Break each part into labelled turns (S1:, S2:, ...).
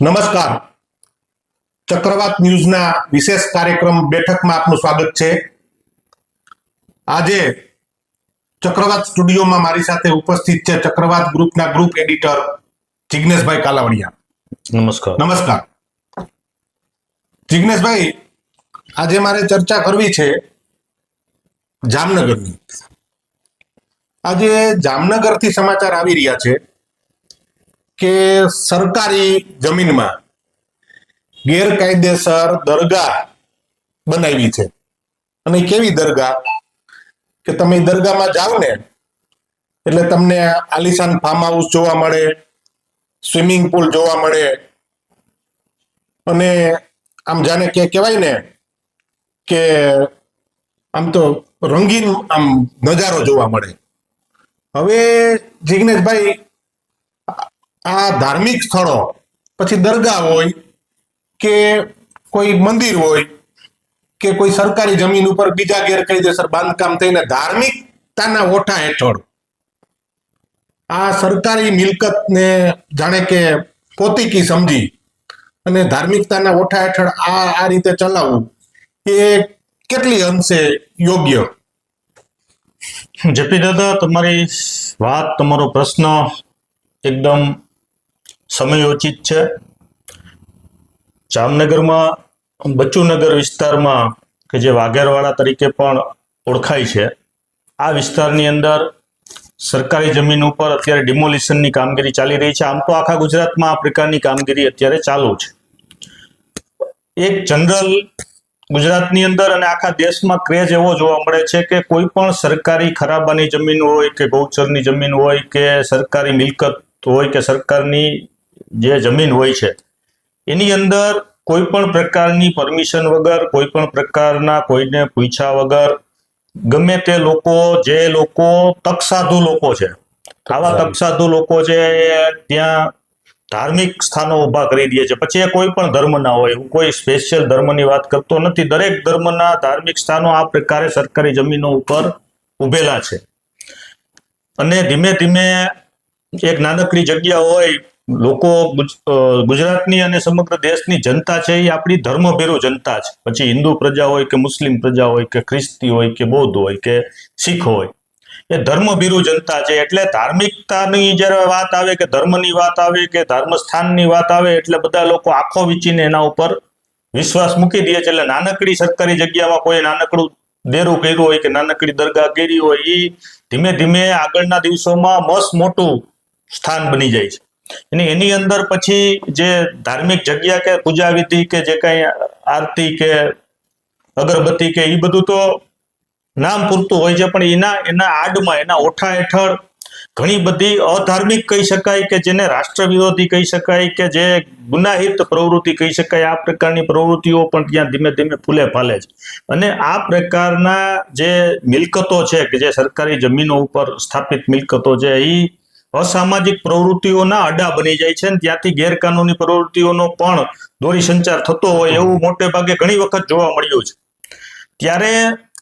S1: નમસ્કાર. ચક્રવાત ન્યૂઝના વિશેષ કાર્યક્રમ બેઠકમાં આપનું સ્વાગત છે. આજે ચક્રવાત સ્ટુડિયોમાં મારી સાથે ઉપસ્થિત છે ચક્રવાત ગ્રુપના ગ્રુપ એડિટર જિગ્નેશભાઈ કાલાવડિયા.
S2: નમસ્કાર.
S1: નમસ્કાર. જિગ્નેશભાઈ આજે મારે ચર્ચા કરવી છે જામનગરની. આજે જામનગરથી સમાચાર આવી રહ્યા છે. કે સરકારી જમીનમાં ગેરકાયદેસર દરગાહ બનાવી છે. અને કેવી દરગાહ? કે તમે દરગાહમાં જાઓ ને, એટલે તમને આલિશાન ફાર્મ હાઉસ જોવા મળે સ્વિમિંગ પુલ જોવા મળે. અને આમ જાણે કે કહેવાય ને કે આમ તો રંગીન આમ નજારો જોવા મળે. હવે જિગ્નેશભાઈ આ ધાર્મિક સ્થળો, પછી દરગાહ હોય કે કોઈ મંદિર હોય કે કોઈ સરકારી જમીન ઉપર બીજા ગેરકાયદેસર બાંધકામ થઈને ધાર્મિકતાના ઓઠા હેઠળ આ સરકારી મિલકતને જાણે કે પોતીકી સમજી અને ધાર્મિકતાના ઓઠા હેઠળ આ આ રીતે ચલાવવું એ કેટલી અંશે યોગ્ય?
S2: જેપી દાદા, તમારી વાત, તમારો પ્રશ્ન એકદમ સમયોચિત છે. જામનગરમાં, બચ્ચુનગર વિસ્તારમાં, કે જે વાઘેરવાડા તરીકે પણ ઓળખાય છે, આ વિસ્તારની અંદર સરકારી જમીન ઉપર અત્યારે ડિમોલિશનની કામગીરી ચાલી રહી છે. આમ તો આખા ગુજરાતમાં આ પ્રકારની કામગીરી અત્યારે ચાલુ છે. એક જનરલ ગુજરાતની અંદર અને આખા દેશમાં ક્રેઝ એવો જોવા મળે છે કે કોઈ પણ સરકારી ખરાબાની જમીન હોય કે ગૌચરની જમીન હોય કે સરકારી મિલકત હોય કે સરકારની જે જમીન હોય છે એની અંદર કોઈ પણ પ્રકારની પરમિશન વગર કોઈ પણ પ્રકારના કોઈને પૂછ્યા વગર ગમે તે લોકો જે લોકો તકસાધુ લોકો છે આવા તકસાધુ લોકો છે ત્યાં ધાર્મિક સ્થાનો ઊભા કરી દે છે. પછી એ કોઈ પણ ધર્મના હોય હું કોઈ સ્પેશિયલ ધર્મની વાત કરતો નથી. દરેક ધર્મના ધાર્મિક સ્થાનો આ પ્રકારે સરકારી જમીનો ઉપર ઉભેલા છે. અને ધીમે ધીમે એક નાનકડી જગ્યા હોય લોકો ગુજ- ગુજરાતની અને સમગ્ર દેશની જનતા છે એ આપણી ધર્મભેરુ જનતા છે. પછી હિન્દુ પ્રજા હોય કે મુસ્લિમ પ્રજા હોય કે ખ્રિસ્તી હોય કે બૌદ્ધ હોય કે શીખ હોય, એ ધર્મભીરુ જનતા છે. એટલે ધાર્મિકતાની જ્યારે વાત આવે કે ધર્મની વાત આવે કે ધર્મસ્થાનની વાત આવે એટલે બધા લોકો આંખો વીંચીને એના ઉપર વિશ્વાસ મૂકી દે છે. એટલે નાનકડી સરકારી જગ્યામાં કોઈ નાનકડું દેરું કર્યું હોય કે નાનકડી દરગાહ કરી હોય એ ધીમે ધીમે આગળના દિવસોમાં મસ્ત મોટું સ્થાન બની જાય છે. અને એની અંદર પછી જે ધાર્મિક જગ્યા કે પૂજા વિધિ કે જે કઈ આરતી કે અગરબત્તી કે એ બધું તો નામ પૂરતું હોય છે, પણ એના એના આડમાં, એના ઓઠા હેઠળ ઘણી બધી અધાર્મિક કહી શકાય કે જેને રાષ્ટ્ર વિરોધી કહી શકાય કે જે ગુનાહિત પ્રવૃત્તિ કહી શકાય, આ પ્રકારની પ્રવૃત્તિઓ પણ ત્યાં ધીમે ધીમે ફૂલે ફાલે છે. અને આ પ્રકારના જે મિલકતો છે કે જે સરકારી જમીનો ઉપર સ્થાપિત મિલકતો છે એ અસામાજિક પ્રવૃત્તિઓના અડા બની જાય છે અને ત્યાંથી ગેરકાનૂની પ્રવૃત્તિઓનો પણ દોરી સંચાર થતો હોય એવું મોટે ભાગે ઘણી વખત જોવા મળ્યું છે. ત્યારે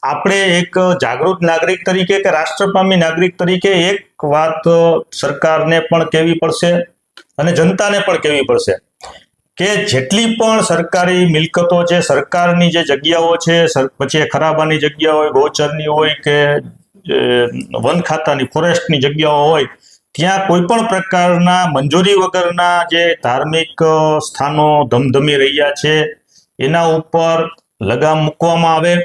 S2: આપણે એક જાગૃત નાગરિક તરીકે કે રાષ્ટ્રપામી નાગરિક તરીકે એક વાત સરકારને પણ કહેવી પડશે અને જનતાને પણ કહેવી પડશે કે જેટલી પણ સરકારી મિલકતો છે, સરકારની જે જગ્યાઓ છે પછી ખરાબાની જગ્યા હોય, ગૌચરની હોય કે વન ખાતાની, ફોરેસ્ટની જગ્યાઓ હોય ત્યાં કોઈ પણ પ્રકારના મંજૂરી વગરના જે ધાર્મિક સ્થાનો ધમધમી રહ્યા છે એના ઉપર લગામ મૂકવામાં આવે.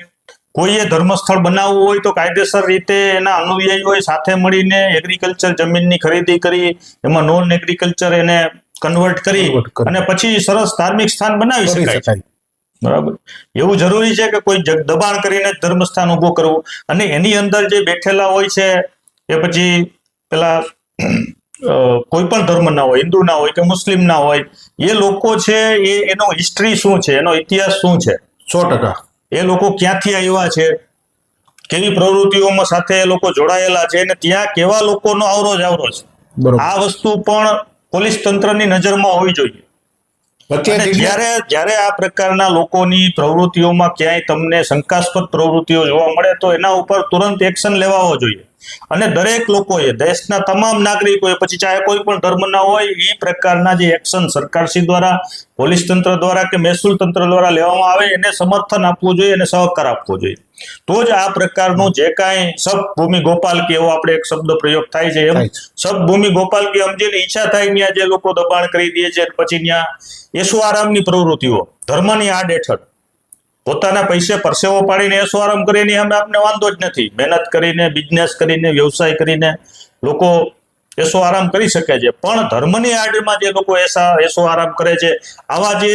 S2: કોઈએ ધર્મસ્થળ બનાવવું હોય તો કાયદેસર રીતે એના અનુયાયીઓએ સાથે મળીને એગ્રીકલ્ચર જમીનની ખરીદી કરી એમાં નોન એગ્રીકલ્ચર એને કન્વર્ટ કરી અને પછી સરસ ધાર્મિક સ્થાન બનાવી શકાય. બરાબર? એવું જરૂરી છે કે કોઈ જગ- દબાણ કરીને ધર્મસ્થાન ઊભું કરવું. અને એની અંદર જે બેઠેલા હોય છે એ પછી પેલા કોઈ પણ ધર્મના હોય હિન્દુ ના હોય કે મુસ્લિમ ના હોય એ લોકો છે એ એનો હિસ્ટ્રી શું છે? એનો ઇતિહાસ શું છે?
S1: સો ટકા.
S2: એ લોકો ક્યાંથી આવ્યા છે? કેવી પ્રવૃત્તિઓમાં સાથે એ લોકો જોડાયેલા છે? અને ત્યાં કેવા લોકોનો આવરો જાવરો છે? આ વસ્તુ પણ પોલીસ તંત્રની નજરમાં હોવી જોઈએ. જ્યારે જ્યારે આ પ્રકારના લોકોની પ્રવૃત્તિઓમાં ક્યાંય તમને શંકાસ્પદ પ્રવૃત્તિઓ જોવા મળે તો એના ઉપર તુરંત એક્શન લેવાવો જોઈએ. અને દરેક લોકોએ દેશના તમામ નાગરિકોએ પછી ચાહે કોઈ પણ ધર્મના હોય એ પ્રકારના જે એક્શન સરકારશ્રી દ્વારા પોલીસ તંત્ર દ્વારા કે મહેસૂલ તંત્ર દ્વારા લેવામાં આવે એને સમર્થન આપવું જોઈએ અને સહકાર આપવો જોઈએ. તો જ આ પ્રકારનું જે કાંઈ સબભૂમિ ગોપાલ કે એવો આપણે એક શબ્દ પ્રયોગ થાય છે એમ.
S1: સબભૂમિ
S2: સબ ભૂમિ ગોપાલ કે સમજીને ઈચ્છા થાય ત્યાં જે લોકો દબાણ કરી દે છે પછી ત્યાં એસો આરામની પ્રવૃત્તિઓ ધર્મની આડ હેઠળ પોતાના પૈસે પરસેવો પાડીને એસો આરામ કરીને અમે આપને વાંધો જ નથી. મહેનત કરીને બિઝનેસ કરીને વ્યવસાય કરીને લોકો એસો આરામ કરી શકે છે. પણ ધર્મની આડમાં જે લોકો એસા એસો આરામ કરે છે આવા જે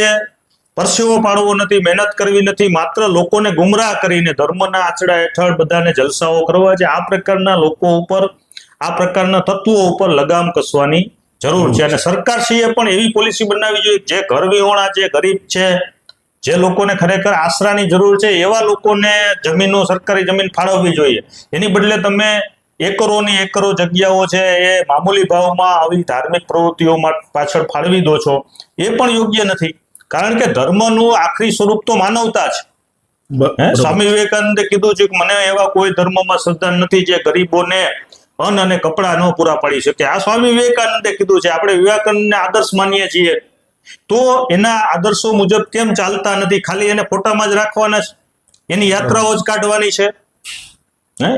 S2: પરસેવો પાડવો નથી મહેનત કરવી નથી માત્ર લોકોને ગુમરાહ કરીને ધર્મના આચડા હેઠળ બધાને જલસાઓ કરવા છે આ પ્રકારના લોકો ઉપર આ પ્રકારના તત્વો ઉપર લગામ કસવાની જરૂર છે. અને સરકારશ્રીએ પણ એવી પોલિસી બનાવવી જોઈએ જે ઘર વિહોણા છે ગરીબ છે જે લોકોને ખરેખર આશરાની જરૂર છે એવા લોકોને જમીનો સરકારી જમીન ફાળવવી જોઈએ. એની બદલે તમે એકરોની એકરો જગ્યાઓ છે એ મામૂલી ભાવમાં આવી ધાર્મિક પ્રવૃત્તિઓમાં પાછળ ફાળવી દો છો એ પણ યોગ્ય નથી. કારણ કે ધર્મનું આખરી સ્વરૂપ તો માનવતા છે સ્વામી વિવેકાનંદે કીધું છે કે મને એવા કોઈ ધર્મમાં શ્રદ્ધા નથી જે ગરીબોને અન્ન અને કપડાં ન પૂરા પાડી શકે. આ સ્વામી વિવેકાનંદે કીધું છે આપણે વિવેકાનંદને આદર્શ માનીએ છીએ. તો એના આદર્શો મુજબ કેમ ચાલતા નથી? ખાલી એને ફોટામાં જ રાખવાના છે? એની યાત્રાઓ જ કાઢવાની છે?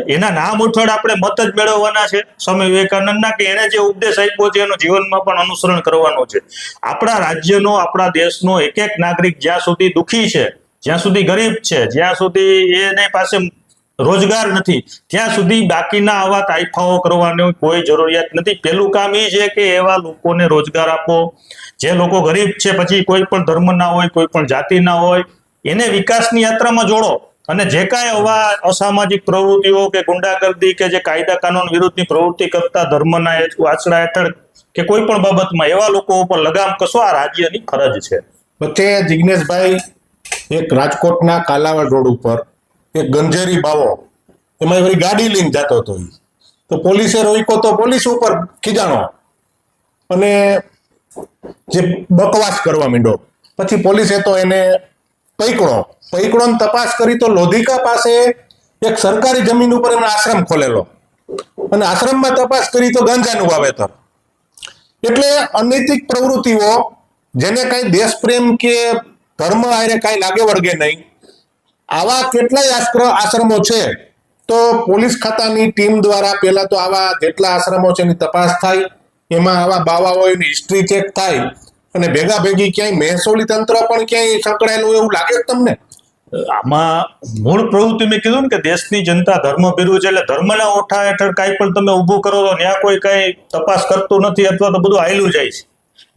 S2: એના નામ ઉઠળ આપણે મત જ મેળવવાના છે? સ્વામી વિવેકાનંદના કે એને જે ઉપદેશ આપ્યો છે, એનું જીવનમાં પણ અનુસરણ કરવાનું છે. આપણા રાજ્યનો, આપણા દેશનો એક એક નાગરિક જ્યાં સુધી દુખી છે, જ્યાં સુધી ગરીબ છે, જ્યાં સુધી એને પાસે રોજગાર નથી. ત્યાં સુધી બાકીના આવા તાઇફાઓ કરવાની કોઈ જરૂરિયાત નથી. પહેલું કામ એ છે કે એવા લોકોને રોજગાર આપો. જે લોકો ગરીબ છે, પછી કોઈ પણ ધર્મના હોય, કોઈ પણ જાતિના હોય, એને વિકાસની યાત્રામાં જોડો. અને જે કાંઈ આવા અસામાજિક પ્રવૃત્તિઓ કે ગુંડાગર્દી કે જે કાયદા કાનૂન વિરુદ્ધની પ્રવૃત્તિ કરતા ધર્મના આચરા હેઠળ કે કોઈ પણ બાબતમાં એવા લોકો ઉપર લગામ કસો આ રાજ્યની ફરજ છે.
S1: વચ્ચે જિગ્નેશભાઈ એક રાજકોટના કાલાવડ રોડ ઉપર એક ગંજેરી બાવો, એમાં વળી ગાડી લઈને જતો હતો તો પોલીસે રોક્યો તો પોલીસ ઉપર ખીજાણો અને જે બકવાસ કરવા માંડ્યો. પછી પોલીસે તો એને પૈકડો પૈકડો તપાસ કરી તો લોધિકા પાસે એક સરકારી જમીન ઉપર એમણે આશ્રમ ખોલેલો. અને આશ્રમમાં તપાસ કરી તો ગાંજાનું વાવેતર. એટલે અનૈતિક પ્રવૃત્તિઓ, જેને કાંઈ દેશપ્રેમ કે ધર્મ આરે કાંઈ લાગે વળગે નહીં આવા કેટલાય આશ્ર, આશ્રમો છે, તો પોલીસ ખાતાની ટીમ દ્વારા પહેલા તો આવા જેટલા આશ્રમો છે એની તપાસ થાય, એમાં આવા બાવાઓની હિસ્ટ્રી ચેક થાય, અને ભેગા ભેગી ક્યાંય મહેસૂલી તંત્ર પણ ક્યાંય સંકળાયેલું એવું લાગે તમને?
S2: આમાં મૂળ પ્રવૃત્તિ મેં કીધું ને કે દેશની જનતા ધર્મ ભીરું છે એટલે ધર્મના ઓઠા હેઠળ કાંઈ પણ તમે ઊભું કરો તો ત્યાં કોઈ કાંઈ તપાસ કરતું નથી અથવા તો બધું આયેલું જાય છે.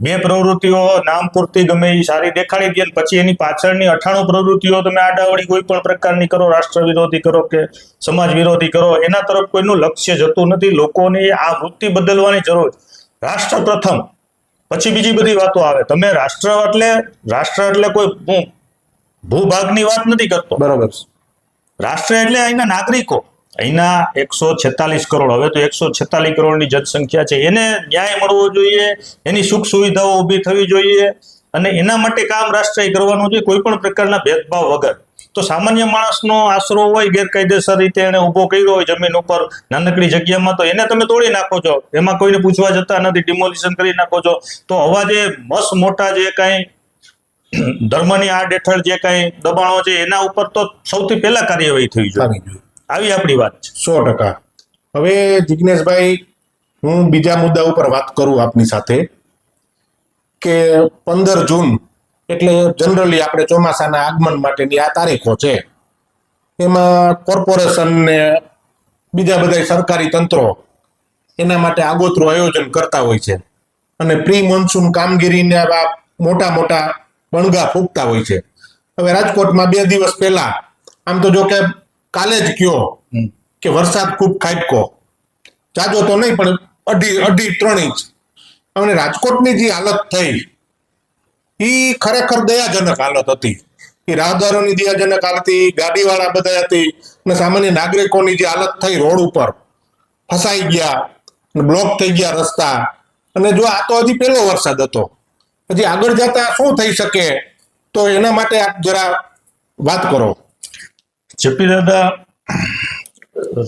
S2: બે પ્રવૃત્તિઓ નામ પૂરતી ગમે એ સારી દેખાડી દે પછી એની પાછળની અઠાણું પ્રવૃત્તિઓ તમે આડાવડી કોઈ પણ પ્રકારની કરો રાષ્ટ્ર વિરોધી કરો કે સમાજ વિરોધી કરો એના તરફ કોઈનું લક્ષ્ય જતું નથી. લોકોને આ વૃત્તિ બદલવાની જરૂર રાષ્ટ્ર પ્રથમ. પછી બીજી બધી વાતો આવે. તમે રાષ્ટ્ર એટલે રાષ્ટ્ર એટલે કોઈ ભૂભાગની વાત નથી કરતો.
S1: બરાબર.
S2: રાષ્ટ્ર એટલે અહીંના નાગરિકો. અહીંના એકસો છેતાલીસ કરોડ. હવે તો એકસો છેતાલીસ કરોડની જનસંખ્યા છે. એને ન્યાય મળવો જોઈએ, એની સુખ સુવિધાઓ ઊભી થવી જોઈએ અને એના માટે કામ રાષ્ટ્રએ કરવાનું જોઈએ કોઈ પણ પ્રકારના ભેદભાવ વગર. તો સામાન્ય માણસનો આશરો હોય, ગેરકાયદેસર રીતે એને ઊભો કર્યો હોય જમીન ઉપર, નાનકડી જગ્યામાં, તો એને તમે તોડી નાખો છો. એમાં કોઈને પૂછવા જતા નથી ડિમોલિશન કરી નાખો છો. તો આવા જે મસ મોટા જે કાંઈ ધર્મની આડ હેઠળ જે કાંઈ દબાણો છે, એના ઉપર તો સૌથી પહેલા કાર્યવાહી થવી જોઈએ.
S1: આવી
S2: આપણી વાત
S1: સો ટકા. હવે જિજ્ઞેશભાઈ હું બીજા મુદ્દા ઉપર વાત કરું આપની સાથે કે પંદર જૂન એટલે જનરલી આપણે ચોમાસાના આગમન માટેની આ તારીખો છે. એમાં કોર્પોરેશન ને બીજા બધા સરકારી તંત્રો એના માટે આગોતરું આયોજન કરતા હોય છે. અને પ્રી મોન્સૂન કામગીરીને આ મોટા મોટા બણગા ફૂંકતા હોય છે. હવે રાજકોટમાં બે દિવસ પહેલા, આમ તો જો કે કાલે જ કયો કે વરસાદ ખૂબ ખાબકો. જાજો તો નહીં પણ અઢી અઢી ત્રણ ઇંચ. અને રાજકોટની જે હાલત થઈ એ ખરેખર દયાજનક હાલત હતી. એ રાહદારોની દયાજનક હાલત હતી ગાડીવાળા બધા હતી અને સામાન્ય નાગરિકોની જે હાલત થઈ રોડ ઉપર ફસાઈ ગયા અને બ્લોક થઈ ગયા રસ્તા. અને જો આ તો હજી પહેલો વરસાદ હતો. હજી આગળ જતા શું થઈ શકે તો એના માટે આપ જરા વાત કરો.
S2: જેપી દાદા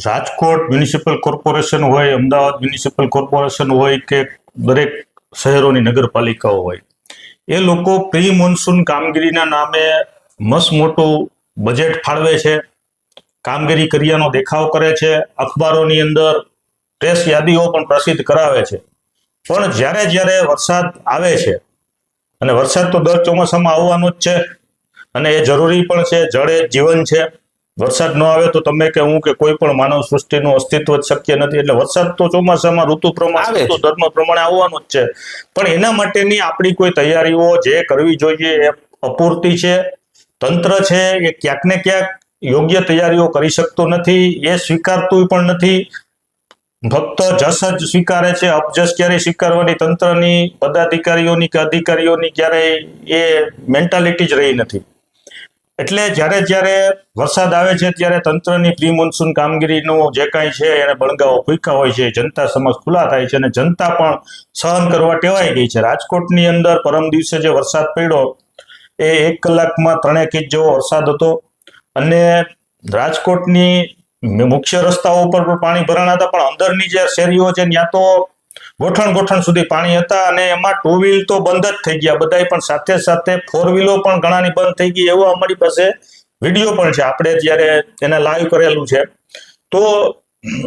S2: રાજકોટ મ્યુનિસિપલ કોર્પોરેશન હોય, અમદાવાદ મ્યુનિસિપલ કોર્પોરેશન હોય કે દરેક શહેરોની નગરપાલિકાઓ હોય, એ લોકો પ્રી મોન્સૂન કામગીરીના નામે મસ્ત મોટું બજેટ ફાળવે છે, કામગીરી કર્યાનો દેખાવ કરે છે, અખબારોની અંદર પ્રેસ યાદીઓ પણ પ્રસિદ્ધ કરાવે છે. પણ જ્યારે જ્યારે વરસાદ આવે છે, અને વરસાદ તો દર ચોમાસામાં આવવાનો જ છે, અને એ જરૂરી પણ છે, જળ એ જીવન છે વરસાદ ન આવે તો તમે કે હું કે કોઈ પણ માનવ સૃષ્ટિનું અસ્તિત્વ શક્ય નથી. એટલે વરસાદ તો ચોમાસામાં ઋતુ પ્રમાણે
S1: આવે.
S2: ધર્મ પ્રમાણે આવવાનું જ છે. પણ એના માટેની આપણી કોઈ તૈયારીઓ જે કરવી જોઈએ એ અપૂરતી છે તંત્ર છે એ ક્યાંક ને ક્યાંક યોગ્ય તૈયારીઓ કરી શકતો નથી એ સ્વીકારતું પણ નથી. ફક્ત જસ જ સ્વીકારે છે અપજસ ક્યારેય સ્વીકારવાની તંત્રની પદાધિકારીઓની કે અધિકારીઓની ક્યારેય એ મેન્ટાલિટી જ રહી નથી. એટલે જ્યારે જ્યારે વરસાદ આવે છે ત્યારે તંત્રની પ્રી મોન્સૂન કામગીરીનું જે કાંઈ છે એને બળગાઓ ફૂંકા હોય છે, જનતા સમક્ષ ખુલ્લા થાય છે અને જનતા પણ સહન કરવા ટેવાઈ ગઈ છે. રાજકોટની અંદર પરમ દિવસે જે વરસાદ પડ્યો, એ એક કલાકમાં ત્રણેક ઇંચ જેવો વરસાદ હતો અને રાજકોટની મુખ્ય રસ્તાઓ ઉપર પણ પાણી ભરાણા હતા, પણ અંદરની જે શેરીઓ છે, ત્યાં તો ગોઠણ ગોઠણ સુધી પાણી હતા અને એમાં ટુ વ્હીલ તો બંધ જ થઈ ગયા. બધાય પણ સાથે સાથે ફોર વ્હીલો પણ ઘણાની બંધ થઈ ગઈ. એવો અમારી પાસે વીડિયો પણ છે. આપણે જ્યારે એને લાઈવ કરેલું છે. તો,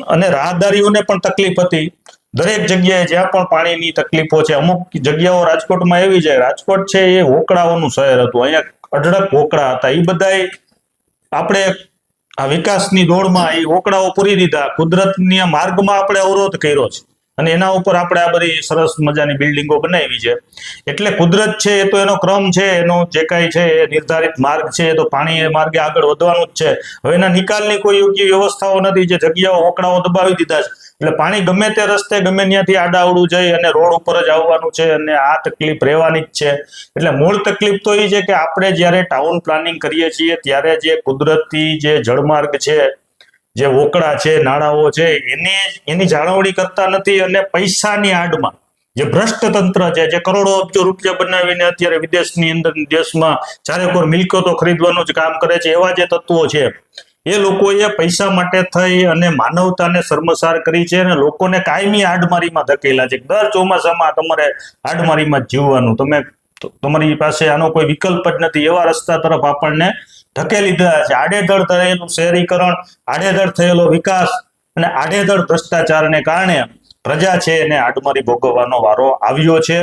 S2: અને રાહદારીઓને પણ તકલીફ હતી. દરેક જગ્યાએ જ્યાં પણ પાણીની તકલીફો છે, અમુક જગ્યાઓ રાજકોટમાં એવી છે. રાજકોટ છે એ હોકળાઓનું શહેર હતું. અહીંયા અઢળક હોકળા હતા. એ બધાએ આપણે આ વિકાસની દોડમાં એ હોકડાઓ પૂરી દીધા. કુદરતની માર્ગમાં આપણે અવરોધ કર્યો છે. અને એના ઉપર આપણે આ બધી સરસ મજાની બિલ્ડિંગો બનાવી છે. એટલે કુદરત છે એ તો એનો ક્રમ છે, એનો જે કાંઈ છે એ નિર્ધારિત માર્ગ છે તો પાણી એ માર્ગે આગળ વધવાનું જ છે. હવે એના નિકાલની કોઈ યોગ્ય વ્યવસ્થાઓ નથી જે જગ્યાઓ ઓકડાઓ દબાવી દીધા છે. એટલે પાણી ગમે તે રસ્તે, ગમે ત્યાંથી આડાવડું જઈ અને રોડ ઉપર જ આવવાનું છે અને આ તકલીફ રહેવાની જ છે. એટલે મૂળ તકલીફ તો એ છે કે આપણે જ્યારે ટાઉન પ્લાનિંગ કરીએ છીએ, ત્યારે જે કુદરતી જે જળમાર્ગ છે જે વોકડા છે, નાળાઓ છે, એની એની જાળવણી કરતા નથી અને પૈસાની આડમાં જે ભ્રષ્ટ તંત્ર છે, જે કરોડો અબજો રૂપિયા બનાવીને અત્યારે વિદેશની અંદર, દેશમાં ચારેકોર મિલકતો ખરીદવાનું જ કામ કરે છે, એવા જે તત્વો છે, એ લોકોએ પૈસા માટે થઈ અને માનવતાને શર્મસાર કરી છે અને લોકોને કાયમી આડમારીમાં ધકેલા છે. દર ચોમાસામાં તમારે આડમારીમાં જીવવાનું. તમે તમારી પાસે આનો કોઈ વિકલ્પ જ નથી. એવા રસ્તા તરફ આપણને ધકેલી દીધા છે. આડેધડ થયેલું શહેરીકરણ આડેધડ થયેલો વિકાસ અને આડેધડ ભ્રષ્ટાચારને કારણે પ્રજા છે એને આડમારી ભોગવવાનો વારો આવ્યો છે.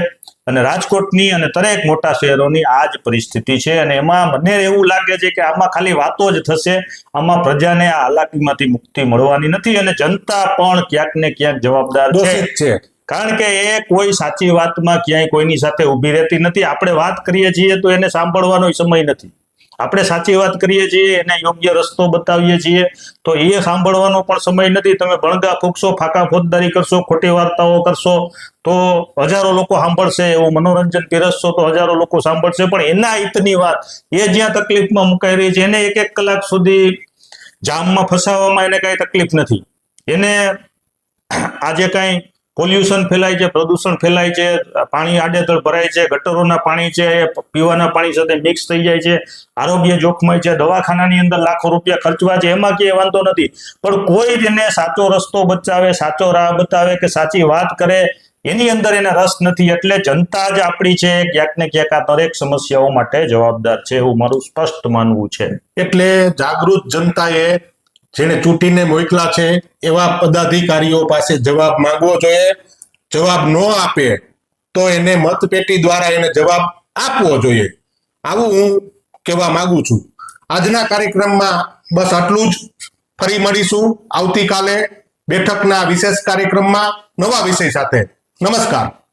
S2: અને રાજકોટની અને દરેક મોટા શહેરોની આ જ પરિસ્થિતિ છે. અને એમાં મને એવું લાગે છે કે આમાં ખાલી વાતો જ થશે. આમાં પ્રજાને આ હાલાકીમાંથી મુક્તિ મળવાની નથી અને જનતા પણ ક્યાંક ને ક્યાંક જવાબદાર છે.
S1: છે.
S2: કારણ કે એ કોઈ સાચી વાતમાં ક્યાંય કોઈની સાથે ઊભી રહેતી નથી. આપણે વાત કરીએ છીએ તો એને સાંભળવાનો સમય નથી. આપણે સાચી વાત કરીએ છીએ, એને યોગ્ય રસ્તો બતાવીએ છીએ, તો એ સાંભળવાનો પણ સમય નથી. તમે ભણગા ફૂંકશો, ફાકા ફોજદારી કરશો, ખોટી વાર્તાઓ કરશો, તો હજારો લોકો સાંભળશે, એવું મનોરંજન પીરસશો, તો હજારો લોકો સાંભળશે. પણ એના હિતની વાત, એ જ્યાં તકલીફમાં મુકાઈ રહી છે, એને એક એક કલાક સુધી જામમાં ફસાવવામાં એને કાંઈ તકલીફ નથી. એને આજે કાંઈ પોલ્યુશન ફેલાય છે, પ્રદૂષણ ફેલાય છે, પાણી આડેધડ ભરાય છે, ગટરોના પાણી છે, એ પીવાના પાણી સાથે મિક્સ થઈ જાય છે, આરોગ્ય જોખમાય છે, દવાખાનાની અંદર લાખો રૂપિયા ખર્ચવા છે, એમાં ક્યાંય વાંધો નથી. પણ કોઈ તેને સાચો રસ્તો બચાવે સાચો રાહ બતાવે કે સાચી વાત કરે, એની અંદર એને રસ નથી. એટલે જનતા જ આપણી છે, ક્યાંક ને ક્યાંક આ દરેક સમસ્યાઓ માટે જવાબદાર છે એવું મારું સ્પષ્ટ માનવું છે.
S1: એટલે જાગૃત જનતાએ જેને ચૂંટીને મોકલા છે, એવા પદાધિકારીઓ પાસે જવાબ માંગવો જોઈએ. જવાબ ન આપે તો એને મતપેટી દ્વારા એને જવાબ આપવો જોઈએ. આવું હું કહેવા માંગુ છું. આજના કાર્યક્રમમાં બસ આટલું જ. ફરી મળીશું આવતીકાલે બેઠકના વિશેષ કાર્યક્રમમાં નવા વિષય સાથે. નમસ્કાર.